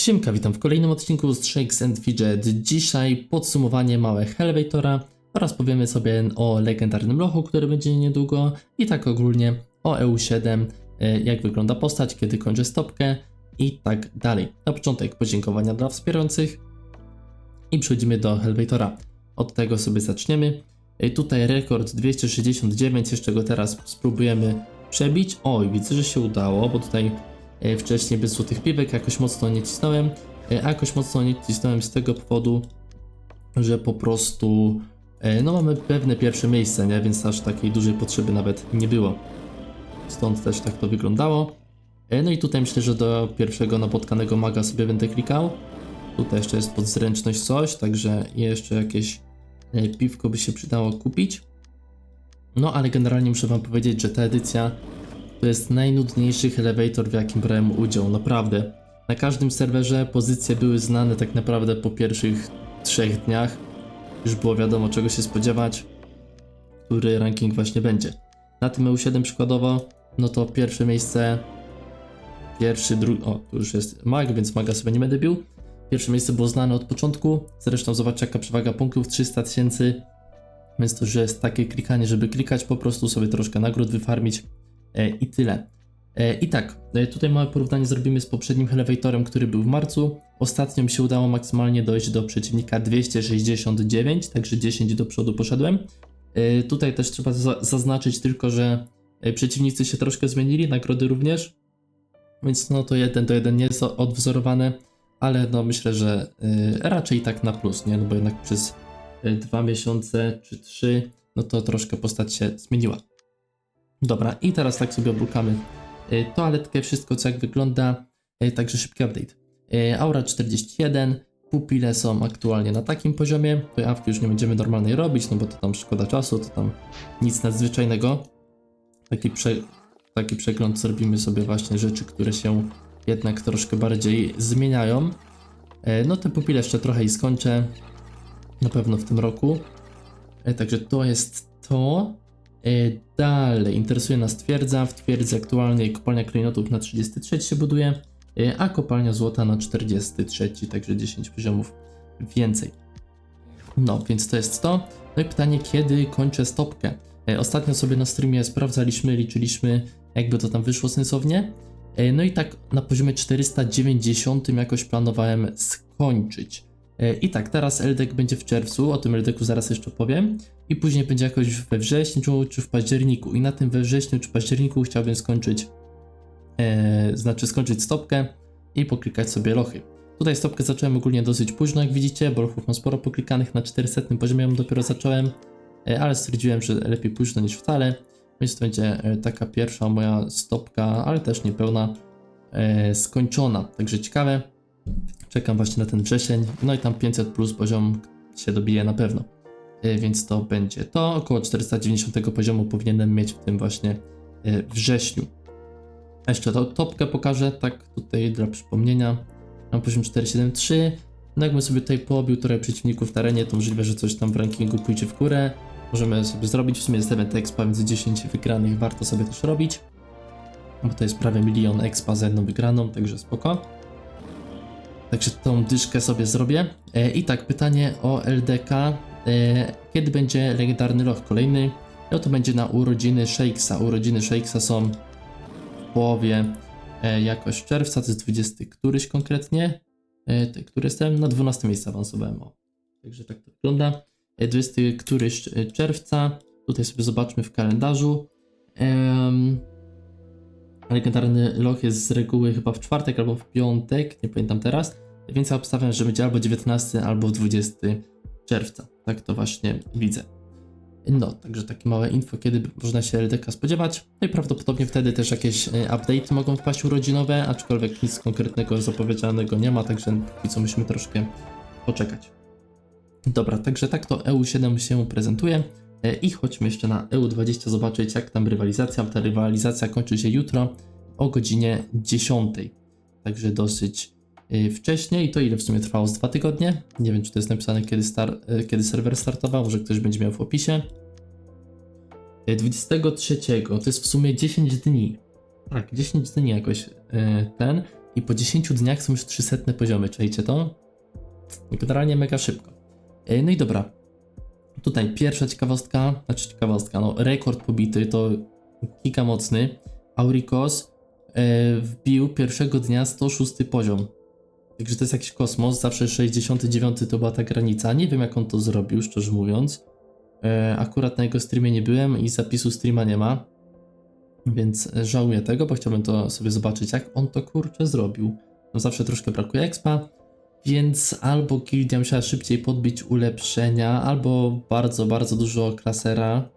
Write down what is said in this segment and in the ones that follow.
Siemka, witam w kolejnym odcinku z Shakes and Fidget. Dzisiaj podsumowanie małe Elevatora oraz powiemy sobie o legendarnym lochu, który będzie niedługo i tak ogólnie o EU7, e, jak wygląda postać, kiedy kończy stopkę i tak dalej. Na początek podziękowania dla wspierających i przechodzimy do Elevatora. Od tego sobie zaczniemy. E, Tutaj rekord 269, jeszcze go teraz spróbujemy przebić. Oj, widzę, że się udało, bo tutaj wcześniej bez złotych piwek jakoś mocno nie cisnąłem, e, a jakoś mocno nie cisnąłem z tego powodu, że po prostu e, no mamy pewne pierwsze miejsce, nie? więc aż takiej dużej potrzeby nawet nie było. Stąd też tak to wyglądało. E, No i tutaj myślę, że do pierwszego napotkanego maga sobie będę klikał. Tutaj jeszcze jest pod zręczność coś, także jeszcze jakieś e, piwko by się przydało kupić. No ale generalnie muszę wam powiedzieć, że ta edycja to jest najnudniejszy elevator, w jakim brałem udział, naprawdę. Na każdym serwerze pozycje były znane tak naprawdę po pierwszych trzech dniach. Już było wiadomo czego się spodziewać, który ranking właśnie będzie. Na tym EU7 przykładowo, no to pierwsze miejsce, pierwszy, drugi, o tu już jest mag, więc maga sobie nie będę bił. Pierwsze miejsce było znane od początku, zresztą zobaczcie jaka przewaga punktów, 300 tysięcy, więc to już jest takie klikanie, żeby klikać, po prostu sobie troszkę nagród wyfarmić i tyle. E, I tak, e, tutaj małe porównanie zrobimy z poprzednim elevatorem, który był w marcu. Ostatnio mi się udało maksymalnie dojść do przeciwnika 269, także 10 do przodu poszedłem. E, Tutaj też trzeba za zaznaczyć tylko, że e, przeciwnicy się troszkę zmienili, nagrody również, więc no to jeden do jeden nie jest odwzorowane, ale no myślę, że e, raczej tak na plus, nie? No bo jednak przez e, dwa miesiące czy trzy, no to troszkę postać się zmieniła. Dobra, i teraz tak sobie obrukamy y, toaletkę, wszystko co jak wygląda, y, także szybki update. Y, Aura 41, pupile są aktualnie na takim poziomie, tutaj awki już nie będziemy normalnej robić, no bo to tam szkoda czasu, to tam nic nadzwyczajnego. Taki, prze, taki przegląd zrobimy sobie właśnie rzeczy, które się jednak troszkę bardziej zmieniają. No te pupile jeszcze trochę i skończę, na pewno w tym roku. E, Także to jest to. E, Dalej, interesuje nas twierdza. W twierdzy aktualnie kopalnia klejnotów na 33 się buduje, e, a kopalnia złota na 43, także 10 poziomów więcej. No, więc to jest to. No i pytanie, kiedy kończę stopkę? E, Ostatnio sobie na streamie sprawdzaliśmy, liczyliśmy, jakby to tam wyszło sensownie. No i tak na poziomie 490 jakoś planowałem skończyć. E, I tak, teraz LDEK będzie w czerwcu, o tym LDEKu zaraz jeszcze powiem. I później będzie jakoś we wrześniu czy w październiku. I na tym we wrześniu czy październiku chciałbym skończyć, e, znaczy skończyć stopkę i poklikać sobie lochy. Tutaj stopkę zacząłem ogólnie dosyć późno, jak widzicie, bo lochów mam sporo poklikanych. Na 400 poziomie ją dopiero zacząłem, e, ale stwierdziłem, że lepiej późno niż wcale. Więc to będzie e, taka pierwsza moja stopka, ale też niepełna, e, skończona. Także ciekawe. Czekam właśnie na ten wrzesień. No i tam 500 plus poziom się dobije na pewno. E, Więc to będzie to. Około 490 poziomu powinienem mieć w tym właśnie e, wrześniu. A Jeszcze to topkę pokażę, tak tutaj dla przypomnienia. Mam poziom 473. No jakbym sobie tutaj pobił trochę przeciwników w terenie, to możliwe, że coś tam w rankingu pójdzie w górę. Możemy sobie zrobić, w sumie jest event expa, więc 10 wygranych warto sobie też robić. Bo to jest prawie milion expa za jedną wygraną, także spoko. Także tą dyszkę sobie zrobię. E, I tak, pytanie o LDK. E, kiedy będzie legendarny loch kolejny? No to będzie na urodziny Shakesa. Urodziny Shakesa są w połowie e, jakoś czerwca, to jest 20 któryś konkretnie. Który jestem? Na 12 miejsce awansowałem. O. Także tak to wygląda. E, 20 któryś czerwca. Tutaj sobie zobaczmy w kalendarzu. Em, legendarny loch jest z reguły chyba w czwartek albo w piątek, nie pamiętam teraz, więc ja obstawiam, że będzie albo 19 albo 20 czerwca. Tak to właśnie widzę. No, także takie małe info, kiedy można się LDK spodziewać. No i prawdopodobnie wtedy też jakieś e, update mogą wpaść urodzinowe, aczkolwiek nic konkretnego zapowiedzianego nie ma, także póki co musimy troszkę poczekać. Dobra, także tak to EU7 się prezentuje. I chodźmy jeszcze na EU20 zobaczyć, jak tam rywalizacja. Ta rywalizacja kończy się jutro o godzinie 10. Także dosyć e, wcześnie. I to ile w sumie trwało? Z dwa tygodnie? Nie wiem, czy to jest napisane, kiedy, star- e, kiedy serwer startował. Może ktoś będzie miał w opisie. E, 23 to jest w sumie 10 dni. Tak, 10 dni jakoś ten. i po 10 dniach są już 300 poziomy, czajcie to? Generalnie mega szybko. No i dobra. Tutaj pierwsza ciekawostka, znaczy ciekawostka, no rekord pobity to giga mocny. Aurikos e, wbił pierwszego dnia 106 poziom. Także to jest jakiś kosmos, zawsze 69 to była ta granica. Nie wiem jak on to zrobił, szczerze mówiąc. E, akurat na jego streamie nie byłem i zapisu streama nie ma. Więc żałuję tego, bo chciałbym to sobie zobaczyć, jak on to kurczę zrobił. No zawsze troszkę brakuje expa, więc albo gildia musiała szybciej podbić ulepszenia, albo bardzo, bardzo dużo klasera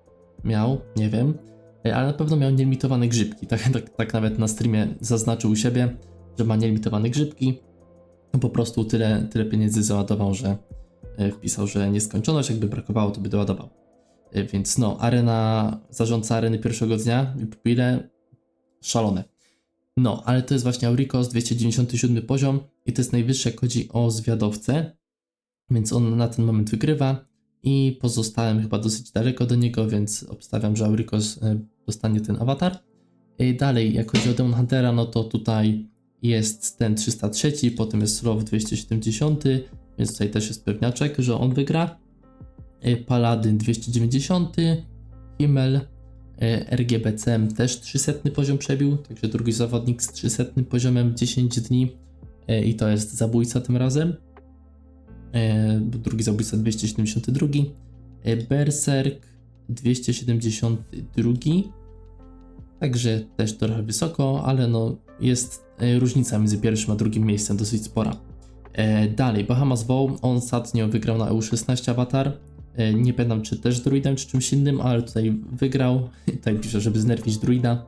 miał, nie wiem. Ale na pewno miał nielimitowane grzybki. Tak, tak, tak nawet na streamie zaznaczył u siebie, że ma nielimitowane grzybki. No po prostu tyle, tyle pieniędzy załadował, że e, wpisał, że nieskończoność, jakby brakowało, to by doładował. E, Więc no, arena, zarządca areny pierwszego dnia i pupile szalone. No, ale to jest właśnie Aurikos, 297 poziom i to jest najwyższe, jak chodzi o zwiadowcę, więc on na ten moment wygrywa i pozostałem chyba dosyć daleko do niego, więc obstawiam, że Aurikos e, dostanie ten awatar. E, Dalej, jak chodzi o Demon Huntera, no to tutaj jest ten 303, potem jest Slow 270, więc tutaj też jest pewniaczek, że on wygra. E, Paladyn 290, Himmel, e, RGBCM też 300 poziom przebił, także drugi zawodnik z 300 poziomem 10 dni i to jest zabójca tym razem. E, Drugi zabójca 272, e, Berserk 272, także też trochę wysoko, ale no jest e, różnica między pierwszym a drugim miejscem dosyć spora. E, Dalej, Bahamas Bow, on ostatnio wygrał na EU16 awatar. E, Nie pamiętam czy też druidem, czy czymś innym, ale tutaj wygrał. Tutaj pisze, żeby znerwić druida.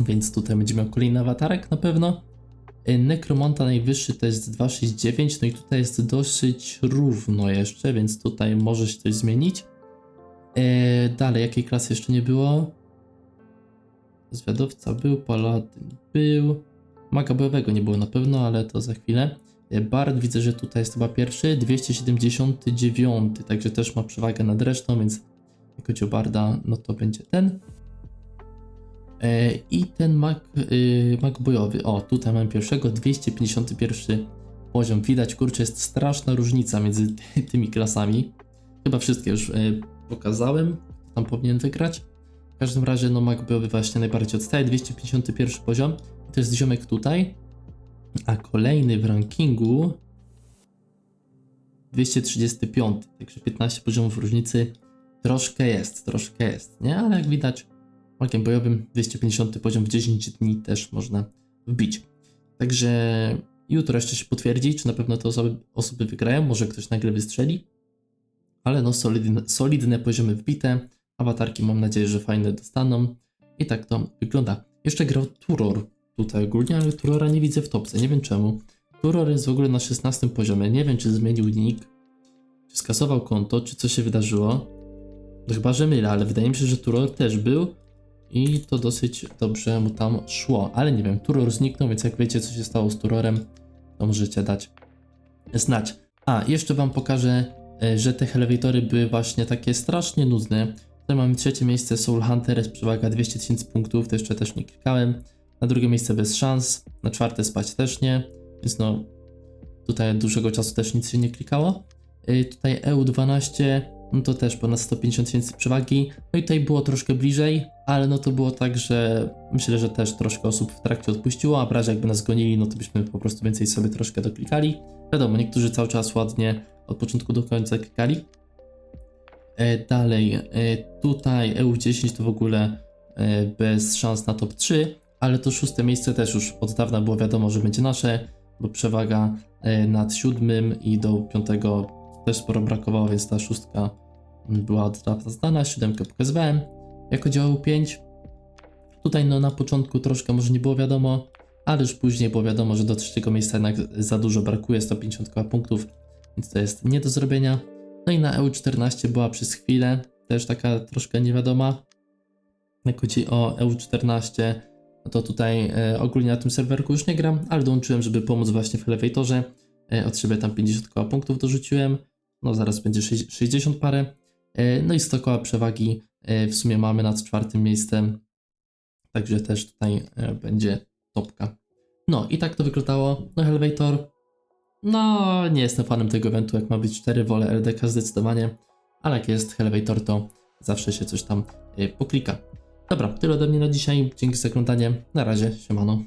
Więc tutaj będzie miał kolejny awatarek na pewno. E, Necromanta najwyższy to jest 269, no i tutaj jest dosyć równo jeszcze, więc tutaj może się coś zmienić. E, Dalej, jakiej klasy jeszcze nie było? Zwiadowca był, Paladyn był. Maga bojowego nie było na pewno, ale to za chwilę. E, Bard widzę, że tutaj jest chyba pierwszy, 279, także też ma przewagę nad resztą, więc jak chodzi o Barda, no to będzie ten. E, I ten mag, y, mag bojowy, o tutaj mam pierwszego, 251 poziom. Widać, kurczę, jest straszna różnica między ty, tymi klasami. Chyba wszystkie już y, pokazałem, tam powinien wygrać. W każdym razie, no mag bojowy właśnie najbardziej odstaje, 251 poziom. To jest ziomek tutaj, a kolejny w rankingu 235, także 15 poziomów różnicy. Troszkę jest, troszkę jest, nie? Ale jak widać, magiem bojowym 250 poziom w 10 dni też można wbić. Także jutro jeszcze się potwierdzi, czy na pewno te osoby, osoby wygrają, może ktoś nagle wystrzeli. Ale no solidne, solidne poziomy wbite, awatarki mam nadzieję, że fajne dostaną. I tak to wygląda. Jeszcze grał Turor tutaj ogólnie, ale Turora nie widzę w topce, nie wiem czemu. Turor jest w ogóle na 16 poziomie, nie wiem czy zmienił nick, czy skasował konto, czy co się wydarzyło. No chyba, że mylę, ale wydaje mi się, że Turor też był i to dosyć dobrze mu tam szło, ale nie wiem, Turor zniknął, więc jak wiecie co się stało z Turorem, to możecie dać znać. A, jeszcze wam pokażę, e, że te elewatory były właśnie takie strasznie nudne. Tutaj mamy trzecie miejsce Soul Hunter, jest przewaga 200 tysięcy punktów, to jeszcze też nie klikałem. Na drugie miejsce bez szans, na czwarte spać też nie, więc no tutaj dużego czasu też nic się nie klikało. Yy, tutaj EU12, no to też ponad 150 tysięcy przewagi. No i tutaj było troszkę bliżej, ale no to było tak, że myślę, że też troszkę osób w trakcie odpuściło, a w razie jakby nas gonili, no to byśmy po prostu więcej sobie troszkę doklikali. Wiadomo, niektórzy cały czas ładnie od początku do końca klikali. E, Dalej, e, tutaj EU10 to w ogóle e, bez szans na top 3, ale to szóste miejsce też już od dawna było wiadomo, że będzie nasze, bo przewaga e, nad siódmym i do piątego też sporo brakowało, więc ta szóstka była od dawna znana, siódemkę pokazywałem. Jak chodzi o EU5, tutaj no na początku troszkę może nie było wiadomo, ale już później było wiadomo, że do trzeciego miejsca jednak za dużo brakuje, 150 koła punktów, więc to jest nie do zrobienia. No i na EU14 była przez chwilę też taka troszkę niewiadoma. Jak chodzi o EU14, no to tutaj e, ogólnie na tym serwerku już nie gram, ale dołączyłem, żeby pomóc właśnie w elevatorze. E, od siebie tam 50 koła punktów dorzuciłem, no zaraz będzie sześć- 60 parę. E, no i 100 koła przewagi e, w sumie mamy nad czwartym miejscem, także też tutaj e, będzie topka. No i tak to wyglądało. No Elevator, no nie jestem fanem tego eventu, jak ma być 4, wolę LDK zdecydowanie, ale jak jest Elevator, to zawsze się coś tam poklika. Dobra, tyle ode mnie na dzisiaj, dzięki za oglądanie, na razie, siemano.